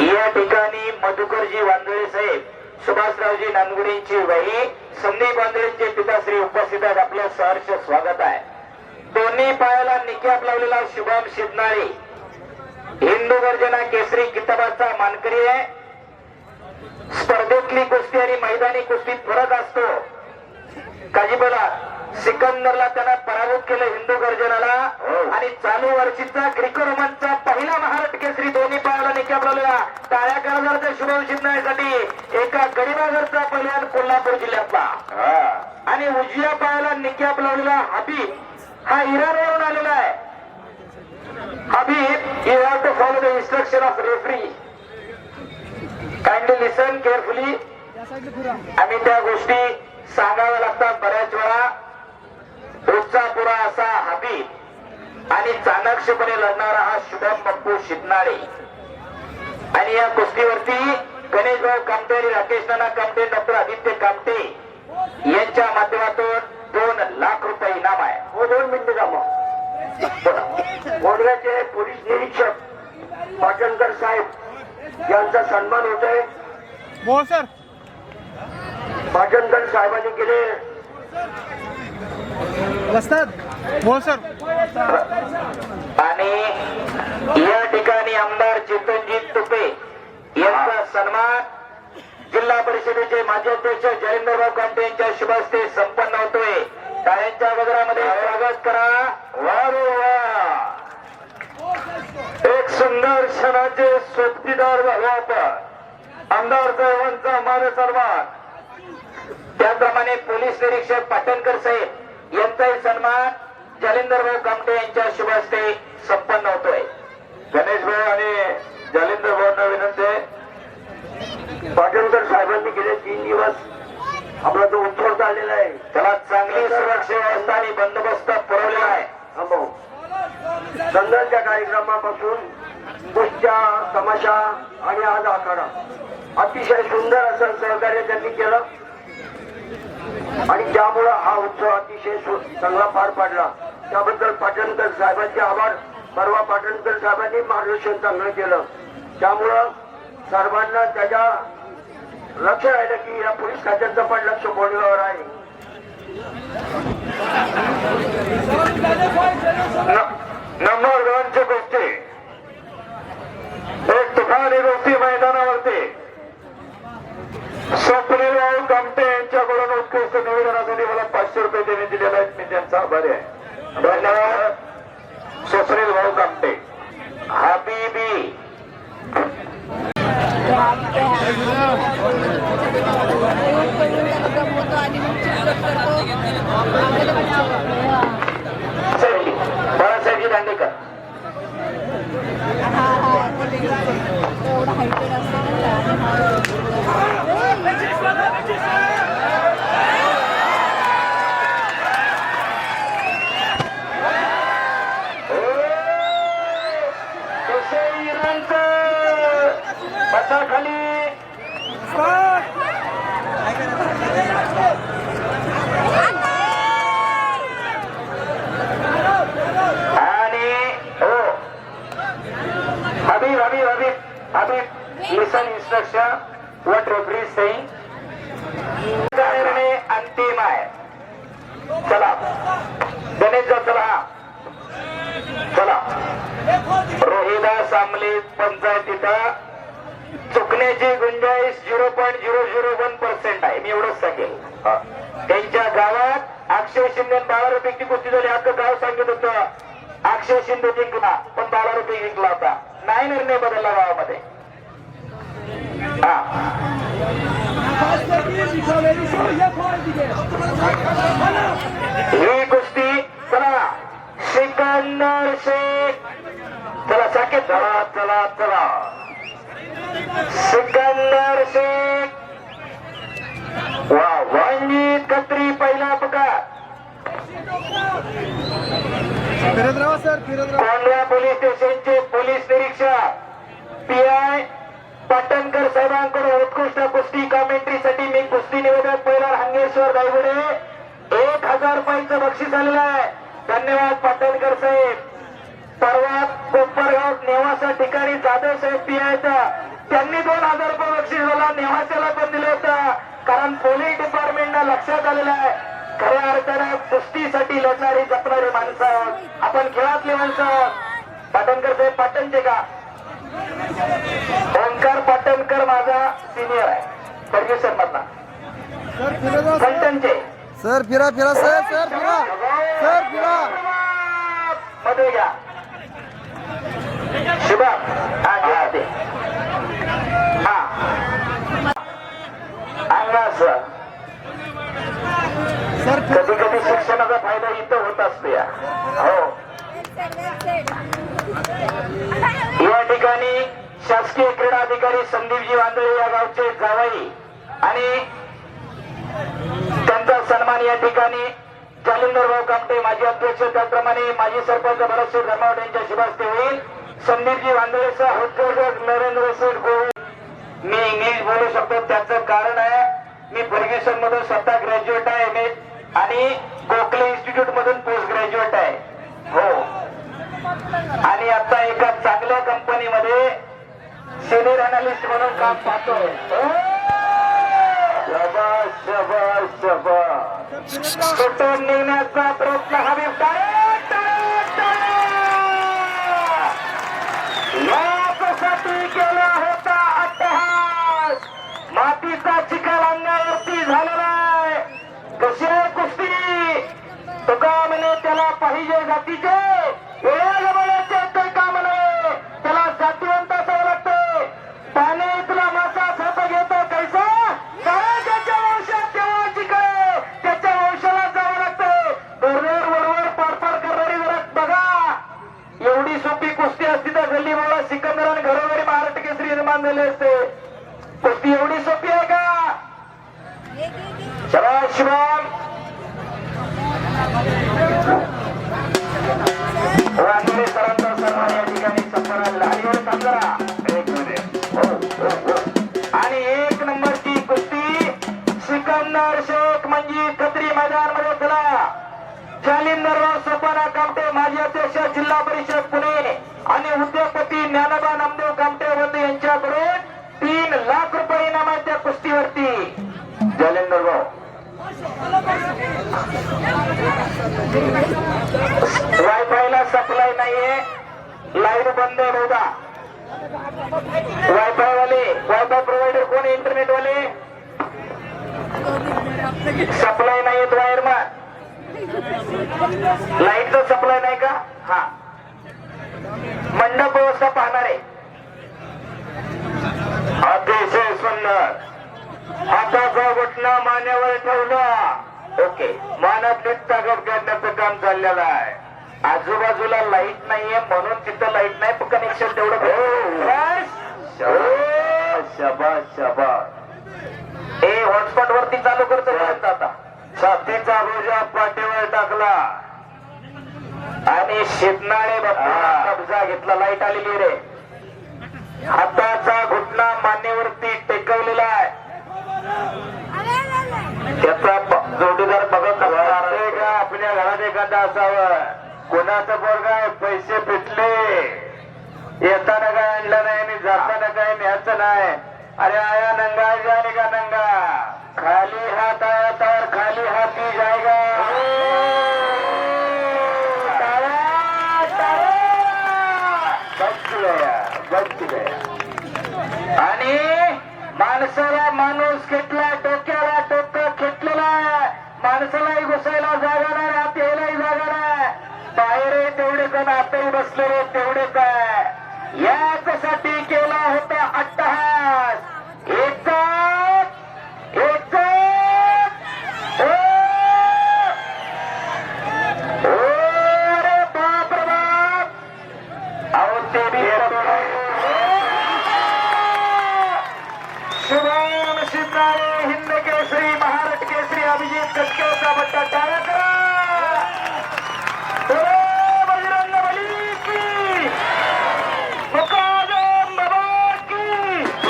या ठिकाणी मधुकरजी वांदळे साहेब सुभाषरावजी नांदगुडेंची वही संदीप वांदळेंचे पिताश्री उपस्थित आहेत. आपलं सहर्ष स्वागत आहे. दोन्ही पायाला निक्याप लावलेला शुभम शिदनाळे. हिंदू गर्जना केसरी किताबाचा मानकरी आहे. स्पर्धेतली कुस्ती आणि मैदानी कुस्तीत फरक असतो. काजी बोला सिकंदरला त्यानं पराभूत केलं हिंदू गर्जनाला. आणि चालू वर्षीचा ग्रीको रोमनचा पहिला महाराष्ट्र केसरी दोन्ही पायाला निकाप लावलेला टाळ्या कर्जाचा शुभम शिंदण्यासाठी एका गडीबागरचा पहिल्यान कोल्हापूर जिल्ह्यातला. आणि उजव्या पायाला निकाप लावलेला हबीब. हा इराणवरून आलेला आहे. Habib you have to follow the instruction of referee kindly listen carefully आम्ही त्या गोष्टी सांगाव्या लागतात बऱ्याच वेळा. पुरा असा हबीब आणि चाणक्षपणे लढणारा हा शुभम पप्पू शिदनाळे. आणि या कुस्तीवरती गणेश भाऊ कामटे आणि राकेश नाना कामटे डॉक्टर आदित्य कामटे यांच्या माध्यमातून दोन लाख रुपये इनाम आहे. हो दोन मिनिटं का मग गोंडव्याचे पोलीस निरीक्षक पाटणकर साहेब यांचा सन्मान होत आहे सर. पाटणकर साहेबांनी केले. आणि या ठिकाणी आमदार चेतनजीत तुपे यांचा सन्मान जिल्हा परिषदेचे माजी अध्यक्ष जयेंद्रराव कांटे यांच्या शुभ हस्ते संपन्न होतोय. टाळ्यांच्या गजरामध्ये स्वागत करा. वारो वा. एक सुंदर क्षणाचे सोबतीदार झालो आमदार साहेबांचा मान सन्मान. त्याप्रमाणे पोलीस निरीक्षक पाटणकर साहेब यांचाही सन्मान जालिंदरभाऊ कामटे यांच्या शुभ हस्ते संपन्न होतोय. गणेश भाऊ आणि जालिंदर भाऊंना विनंती आहे. पाटणकर साहेबांनी गेले तीन दिवस. आपला जो उत्सव चाललेला आहे. त्याला चांगली सुरक्षा व्यवस्था आणि बंदोबस्त पुरवलेला आहे. चंदनच्या हो. कार्यक्रमापासून कुस्त्या तमाशा आणि आज आखाडा. अतिशय सुंदर असं सहकार्य त्यांनी केलं. आणि त्यामुळं हा उत्सव अतिशय चांगला पार पाडला. त्याबद्दल पाटणकर साहेबांचे आभार. परवा पाटणकर साहेबांनी मार्गदर्शन चांगलं केलं. त्यामुळं सर्वांना त्याच्या लक्ष राहिलं की या पोलीस खात्याचं पण लक्ष बोलण्यावर आहे. नंबर दोनची गोष्टी. एक तुफानी गोष्टी मैदानावरती. स्वप्नील भाऊ कामटे यांच्याकडून उत्कृष्ट निवेदनासाठी मला पाचशे रुपये त्यांनी दिलेले आहेत. मी त्यांचा आभारी आहे. धन्यवाद. स्वप्नील भाऊ कामटे हबीबी बाळासाहेबजी दांडेकर. एवढा हायटेड खाली आणि हो Habib Habib Habib Habib listen instruction what referee saying निर्णय अंतिम आहे चला गणेश चला चला रोहिदास आमले पंचायतीत चुकण्याची गुंजाईश zero point zero zero one percent आहे. मी एवढंच सांगेल. त्यांच्या गावात अक्षय शिंदे बारा रुपयाची कुस्ती झाली अख्खं गाव सांगत होतं. अक्षय शिंदे जिंकला पण बारा रुपये जिंकला होता. नाही निर्णय बदलला गावामध्ये. हा. ही कुस्ती चला. सिकंदर शेख चला साकेत चला चला चला. सिकंदर शेख. वा वांगी कत्री पहिला अपघात. फिरत राहा सर फिरत राहा कोंढवा पोलीस स्टेशनचे पोलीस निरीक्षक पी आय पाटणकर साहेबांकडून उत्कृष्ट कुस्ती कॉमेंट्रीसाठी मी कुस्ती निवेदक पहिला हंगेश्वर गायगुडे एक हजार रुपयांचं बक्षीस आलेलं आहे. धन्यवाद पाटणकर साहेब. परवा कोपरगाव नेवासा ठिकाणी जाधव साहेब पी त्यांनी दोन हजार रुपये बक्षीस दिला नेवासाला पण दिलं होतं. कारण पोलीस डिपार्टमेंटनं लक्षात आलेलं आहे खऱ्या अर्थानं कुस्तीसाठी लढणारी जपणारी माणसं. आहोत आपण खेळातली माणसं आहोत. पाटणकर साहेब पाटणचे का? ओंकार पाटणकर माझा सिनियर आहे. फर्ग्युसन मधला. फलटणचे. सर फिरा फिरा सर सर फिरा. सर फिरा. मध्ये घ्या. शुभम हा घ्या हा अंगास कधी कधी शिक्षणाचा फायदा इथं होत असतो या. हो. या ठिकाणी शासकीय क्रीडा अधिकारी संदीपजी वांदळे या गावचे जावई आणि त्यांचा सन्मान या ठिकाणी जालिंदर भाऊ कामटे माजी अध्यक्ष त्याचप्रमाणे माजी सरपंच भरतशेठ धर्मावट यांच्या शुभास्ते होईल. संदीपजी वांदळेसह उद्योजक नरेंद्र सेठ गोविंद मी इंग्लिश बोलू शकतो त्याचं कारण आहे मी फर्ग्युसन मधून स्वतः ग्रॅज्युएट आहे एम आणि गोखले इन्स्टिट्यूट मधून पोस्ट ग्रॅज्युएट आहे. हो. आणि आता एका चांगल्या कंपनीमध्ये सिनियर अनालिस्ट म्हणून काम पाहतो शबा शबा शबा सर निघण्याचा प्रयत्न हवी? काय केला होता अट्टहास मातीचा चिखल अंगावरती झालेला आहे कशी आहे कुस्ती तुका म्हणे त्याला जातीचे वेळा जमान्याचे ते का म्हणे त्याला जातीवंत असावं लागते त्याने तुला मासा खात घेतो कैसा? कारण त्याच्या वंशात तेव्हा चिकळे त्याच्या वंशाला जावं लागतं डोरवर वरवर पारपार करणारी जरा बघा. एवढी सोपी कुस्ती असती तर गल्ली मला सिकंदर आणि घरोघरी महाराष्ट्र केसरी निर्माण झाले असते. कुस्ती एवढी सोपी आहे का? चला शिवम या ठिकाणी संपन्न एक मिनिट हो, आणि एक नंबरची कुस्ती सिकंदर शेख म्हणजे खत्री मैदानमध्ये चला जालिंदरराव सोपाना कामटे माजी अध्यक्ष जिल्हा परिषद पुणे आणि उद्योगपती ज्ञानोबा नामदेव कामटे बंधू यांच्याकडून तीन लाख रुपये इनामाच्या आहेत त्या कुस्तीवरती जालिंदरराव वायफायला सप्लाय नाहीये. लाइट बंद आहे वायफाय वाले वायफाय प्रोव्हायडर कोण इंटरनेट वाले सप्लाय नाही येत लाइट लाईटचा सप्लाय नाही का? हा. मंडप व्यवस्था पाहणार आहे. अतिशय सुंदर. हाताचा घटना मान्यावर ठेवलं. ओके मानव गट काढण्याचं काम चाललेलं आहे. आजूबाजूला लाइट नाहीये म्हणून तिथं लाइट नाही पण कनेक्शन तेवढं ए हॉटस्पॉट वरती चालू करतो आता. छातीचा बोजा पाठीवर टाकला. आणि बाप्पा कब्जा घेतला लाइट आलेली रे. हाताचा घुटणा मान्यवरती टेकवलेला आहे. तर पोरग पैसे पिटले येताना काय आणलं नाही आणि जाताना काय न्यायचं नाही. अरे आया नंगा जाने का नंगा? खाली हात आया तर खाली हाती जायगा. आणि माणसाला माणूस खेटला डोक्याला डोकं खेटलेला माणसालाही घुसायला जागा नाही हात यायलाही जागा नाही. तेवढे जण आतही बसलेले तेवढे काय याच्यासाठी केला होता अट्टहास. एकच एकच ओ! ओ, बाप रे बाप. अहो ते बी शुभम हिंद केसरी महाराष्ट्र केसरी अभिजित कटकेचा बट्टा.